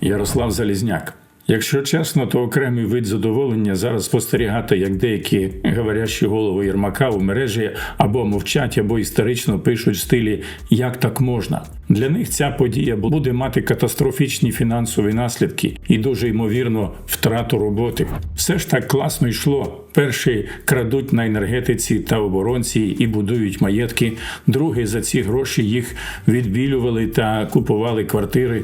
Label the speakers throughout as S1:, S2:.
S1: Ярослав Залізняк. Якщо чесно, то окремий вид задоволення зараз спостерігати, як деякі говорящі голови Єрмака у мережі або мовчать, або історично пишуть в стилі Як так можна. Для них ця подія буде мати катастрофічні фінансові наслідки і дуже ймовірно втрату роботи. Все ж так класно йшло. Перші крадуть на енергетиці та оборонці і будують маєтки. Другі за ці гроші їх відбілювали та купували квартири.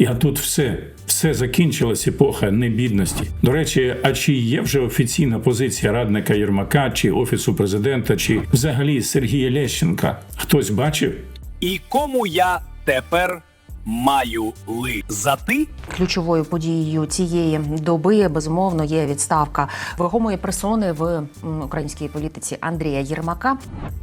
S1: І а тут все, все закінчилась епоха небідності. До речі, а чи є вже офіційна позиція радника Єрмака, чи офісу президента, чи взагалі Сергія Лещенка? Хтось бачив?
S2: І кому я тепер маю лизати?
S3: Ключовою подією цієї доби безумовно є відставка вагомої персони в українській політиці Андрія Єрмака.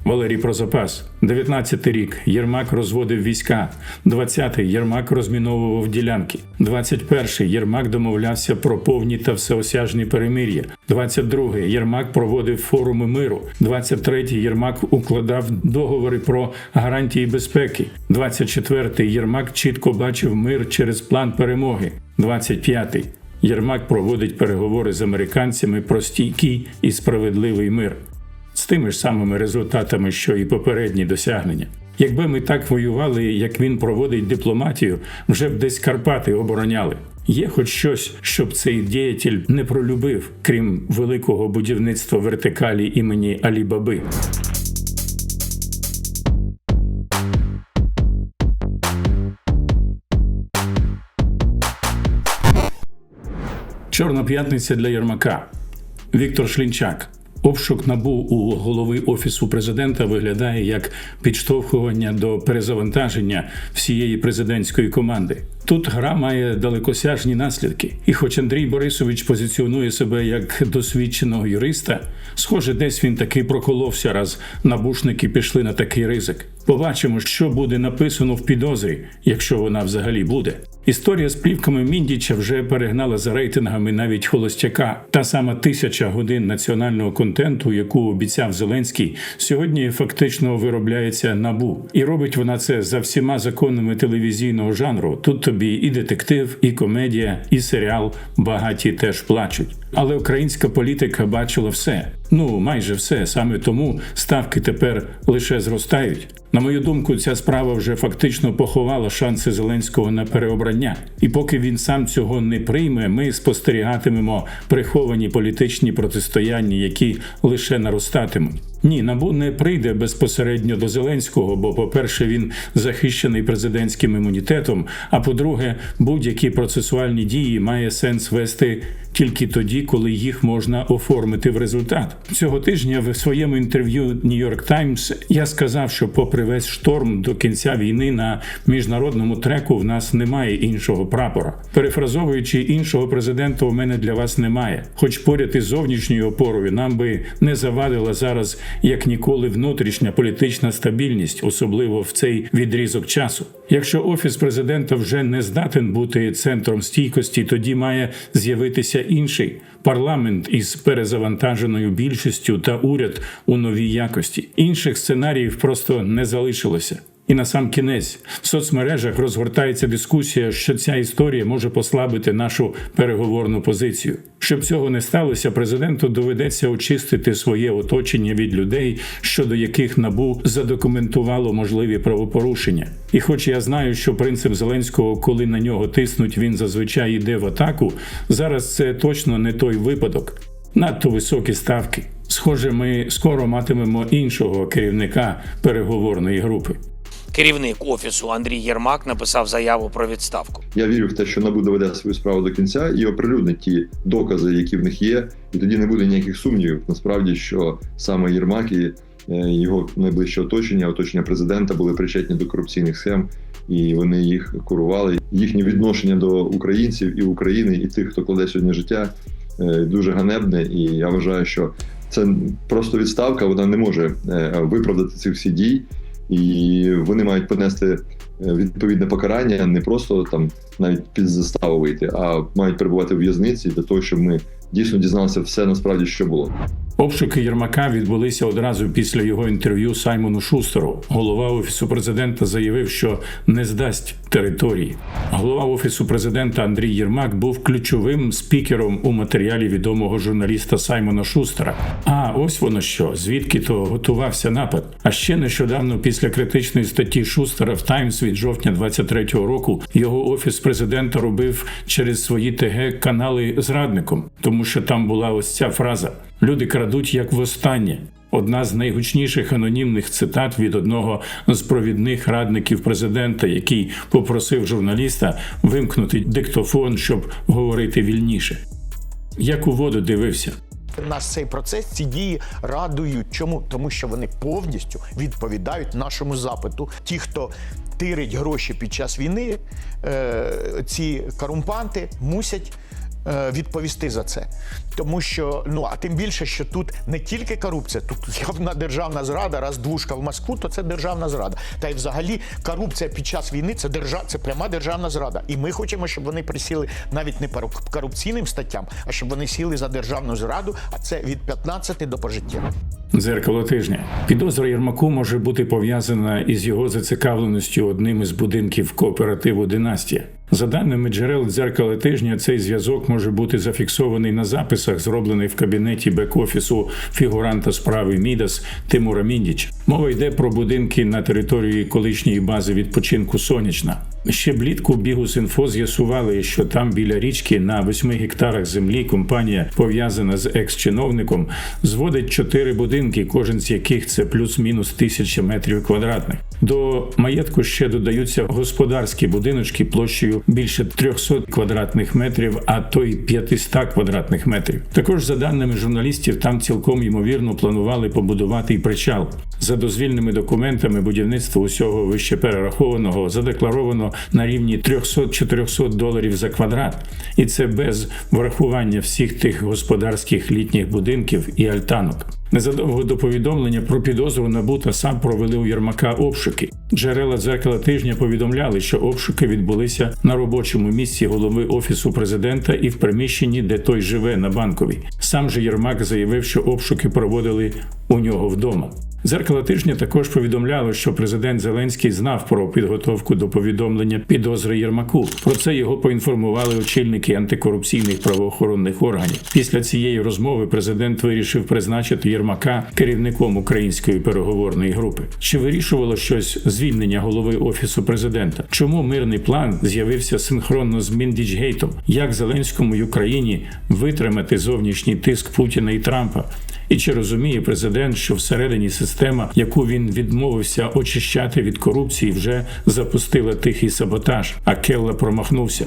S1: Валерій про запас. 19-й рік Єрмак розводив війська. 20-й Єрмак розміновував ділянки. 21-й Єрмак домовлявся про повні та всеосяжні перемир'я. 22-й Єрмак проводив форуми миру. 23-й Єрмак укладав договори про гарантії безпеки. 24-й Єрмак чітко бачив мир через план перемоги. 25-й Єрмак проводить переговори з американцями про стійкий і справедливий мир з тими ж самими результатами, що і попередні досягнення. Якби ми так воювали, як він проводить дипломатію, вже б десь Карпати обороняли. Є хоч щось, щоб цей діятель не пролюбив, крім великого будівництва вертикалі імені Алі Баби. Чорна п'ятниця для Єрмака. Віктор Шлінчак. Обшук набу у голови офісу президента виглядає як підштовхування до перезавантаження всієї президентської команди. Тут гра має далекосяжні наслідки, і хоч Андрій Борисович позиціонує себе як досвідченого юриста, схоже, десь він таки проколовся, раз набушники пішли на такий ризик. Побачимо, що буде написано в підозрі, якщо вона взагалі буде. Історія з плівками Міндіча вже перегнала за рейтингами навіть холостяка. Та сама тисяча годин національного контенту, яку обіцяв Зеленський, сьогодні фактично виробляється набу, і робить вона це за всіма законами телевізійного жанру. Тут тобі і детектив, і комедія, і серіал багаті теж плачуть. Але українська політика бачила все. Ну майже все. Саме тому ставки тепер лише зростають. На мою думку, ця справа вже фактично поховала шанси Зеленського на переобрання. І поки він сам цього не прийме, ми спостерігатимемо приховані політичні протистояння, які лише наростатимуть. Ні, набу не прийде безпосередньо до Зеленського, бо, по-перше, він захищений президентським імунітетом. А по-друге, будь-які процесуальні дії має сенс вести тільки тоді, коли їх можна оформити в результат. Цього тижня в своєму інтерв'ю New York Times я сказав, що, попри весь шторм до кінця війни на міжнародному треку, в нас немає іншого прапора. Перефразовуючи іншого президента, у мене для вас немає. Хоч поряд із зовнішньою опорою нам би не завадила зараз як ніколи внутрішня політична стабільність, особливо в цей відрізок часу. Якщо офіс президента вже не здатен бути центром стійкості, тоді має з'явитися інший парламент із перезавантаженою більшістю та уряд у новій якості. Інших сценаріїв просто не залишилося. І на сам кінець в соцмережах розгортається дискусія, що ця історія може послабити нашу переговорну позицію. Щоб цього не сталося, президенту доведеться очистити своє оточення від людей, щодо яких набу задокументувало можливі правопорушення. І хоч я знаю, що принцип Зеленського, коли на нього тиснуть, він зазвичай йде в атаку. Зараз це точно не той випадок. Надто високі ставки. Схоже, ми скоро матимемо іншого керівника переговорної групи.
S4: Керівник офісу Андрій Єрмак написав заяву про відставку.
S5: Я вірю в те, що НАБУ доведе свою справу до кінця і оприлюднить ті докази, які в них є, і тоді не буде ніяких сумнівів. Насправді, що саме Єрмак і е, його найближче оточення, оточення президента, були причетні до корупційних схем, і вони їх курували. Їхнє відношення до українців і України, і тих, хто кладе сьогодні життя, е, дуже ганебне. І я вважаю, що це просто відставка, вона не може е, виправдати цих всі дій. І вони мають понести е, відповідне покарання, не просто там навіть під заставу вийти, а мають перебувати в в'язниці для того, щоб ми дійсно дізналися все насправді, що було.
S1: Обшуки Єрмака відбулися одразу після його інтерв'ю Саймону Шустеру. Голова офісу президента заявив, що не здасть території. Голова офісу президента Андрій Єрмак був ключовим спікером у матеріалі відомого журналіста Саймона Шустера. А ось воно що, звідки то готувався напад. А ще нещодавно, після критичної статті Шустера в Таймс від жовтня 23-го року, його офіс президента робив через свої ТГ канали зрадником, тому що там була ось ця фраза: люди крадуть як востаннє. Одна з найгучніших анонімних цитат від одного з провідних радників президента, який попросив журналіста вимкнути диктофон, щоб говорити вільніше. Як у воду дивився.
S6: Нас цей процес, ці дії радують. Чому? Тому що вони повністю відповідають нашому запиту. Ті, хто тирить гроші під час війни, е, ці корумпанти мусять. Е, Відповісти за це, тому що ну а тим більше, що тут не тільки корупція, тут явна державна зрада, раз двушка в Москву, то це державна зрада. Та й взагалі корупція під час війни це держа, це пряма державна зрада. І ми хочемо, щоб вони присіли навіть не по корупційним статтям, а щоб вони сіли за державну зраду, а це від 15 до пожиттєво.
S1: Дзеркало тижня. Підозра Єрмаку може бути пов'язана із його зацікавленістю одним із будинків кооперативу Династія. За даними джерел дзеркала тижня, цей зв'язок може бути зафіксований на записах, зроблених в кабінеті бек-офісу фігуранта справи Мідас Тимура Міндіч. Мова йде про будинки на території колишньої бази відпочинку Сонячна. Ще влітку Бігус.Інфо з'ясували, що там біля річки на 8 гектарах землі компанія, пов'язана з екс-чиновником, зводить чотири будинки, кожен з яких це плюс-мінус тисяча метрів квадратних. До маєтку ще додаються господарські будиночки площею більше 300 квадратних метрів, а то й 500 квадратних метрів. Також, за даними журналістів, там цілком ймовірно планували побудувати і причал. За дозвільними документами будівництво усього вище перерахованого задекларовано на рівні 300-400 доларів за квадрат, і це без врахування всіх тих господарських літніх будинків і альтанок. Незадовго до повідомлення про підозру НАБУ та САП провели у Єрмака обшуки. Джерела дзеркала тижня повідомляли, що обшуки відбулися на робочому місці голови офісу президента і в приміщенні, де той живе на банковій. Сам же Єрмак заявив, що обшуки проводили у нього вдома. Дзеркало тижня також повідомляло, що президент Зеленський знав про підготовку до повідомлення підозри Єрмаку. Про це його поінформували очільники антикорупційних правоохоронних органів. Після цієї розмови президент вирішив призначити Єрмака керівником української переговорної групи. Чи вирішувало щось звільнення голови офісу президента? Чому мирний план з'явився синхронно з Міндічгейтом? Як Зеленському й Україні витримати зовнішній тиск Путіна і Трампа? І чи розуміє президент, що всередині система, яку він відмовився очищати від корупції, вже запустила тихий саботаж, а Келла промахнувся?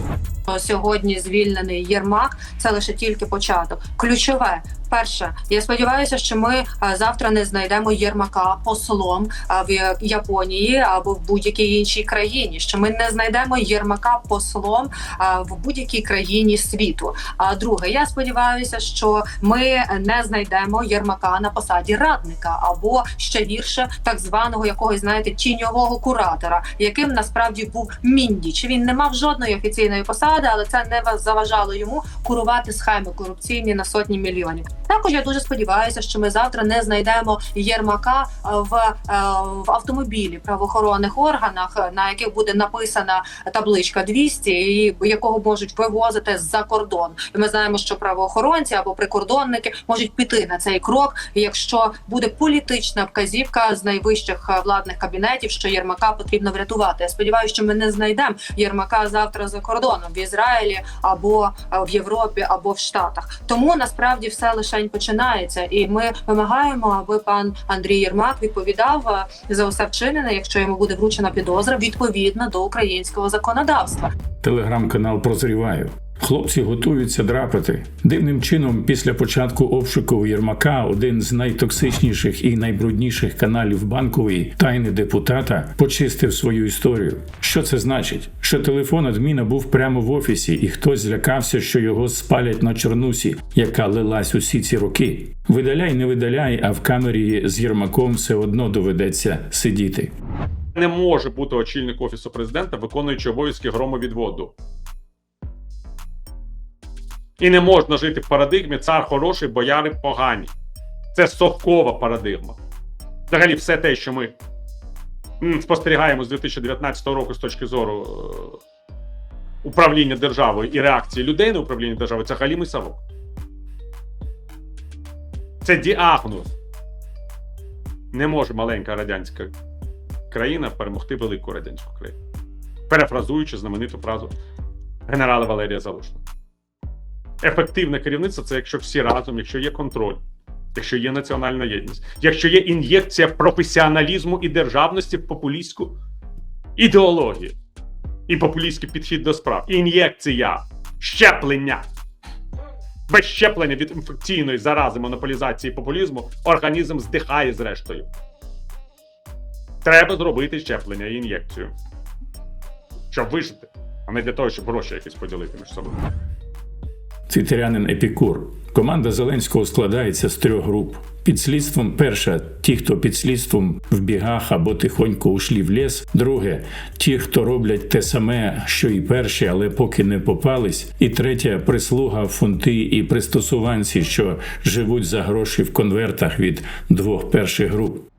S7: сьогодні звільнений Єрмак. Це лише тільки початок. Ключове. Перше, я сподіваюся, що ми е, завтра не знайдемо Єрмака послом е, в Японії або в будь-якій іншій країні. Що ми не знайдемо Єрмака послом е, в будь-якій країні світу. А друге, я сподіваюся, що ми не знайдемо Єрмака на посаді радника або ще гірше, так званого якогось знаєте тіньового куратора, яким насправді був Міндіч. Він не мав жодної офіційної посади, але це не ва- заважало йому курувати схеми корупційні на сотні мільйонів. Також я дуже сподіваюся, що ми завтра не знайдемо Єрмака в, е, в автомобілі правоохоронних органах, на яких буде написана табличка 200, і якого можуть вивозити за кордон. І ми знаємо, що правоохоронці або прикордонники можуть піти на цей крок, якщо буде політична вказівка з найвищих владних кабінетів, що Єрмака потрібно врятувати. Я сподіваюся, що ми не знайдемо Єрмака завтра за кордоном в Ізраїлі або е, в Європі, або в Штатах. Тому насправді все лише починається, і ми вимагаємо, аби пан Андрій Єрмак відповідав е, за усе вчинене, якщо йому буде вручена підозра відповідно до українського законодавства.
S1: Телеграм-канал Прозріваю. Хлопці готуються драпати. Дивним чином, після початку обшуку Єрмака, один з найтоксичніших і найбрудніших каналів банкової тайни депутата почистив свою історію. Що це значить? Що телефон адміна був прямо в офісі, і хтось злякався, що його спалять на чорнусі, яка лилась усі ці роки. Видаляй, не видаляй, а в камері з Єрмаком все одно доведеться сидіти.
S8: не може бути очільник офісу президента, виконуючи обов'язки громовідводу. І не можна жити в парадигмі цар хороший, бояри погані. Це совкова парадигма. Взагалі, все те, що ми спостерігаємо з 2019 року з точки зору е, управління державою і реакції людей на управління державою, це галімий совок. Це діагноз. Не може маленька радянська країна перемогти велику радянську країну. Перефразуючи знамениту фразу генерала Валерія Залужного. Ефективне керівництво це якщо всі разом, якщо є контроль, якщо є національна єдність, якщо є ін'єкція професіоналізму і державності в популістську ідеологію і популістський підхід до справ. Ін'єкція, щеплення. Без щеплення від інфекційної зарази монополізації популізму організм здихає зрештою. Треба зробити щеплення і ін'єкцію. Щоб вижити, а не для того, щоб гроші якісь поділити між собою.
S1: Твітерянин Епікур. Команда Зеленського складається з трьох груп. Під слідством перша ті, хто під слідством в бігах або тихонько ушлі в ліс. Друге ті, хто роблять те саме, що і перші, але поки не попались. І третя прислуга, фунти і пристосуванці, що живуть за гроші в конвертах від двох перших груп.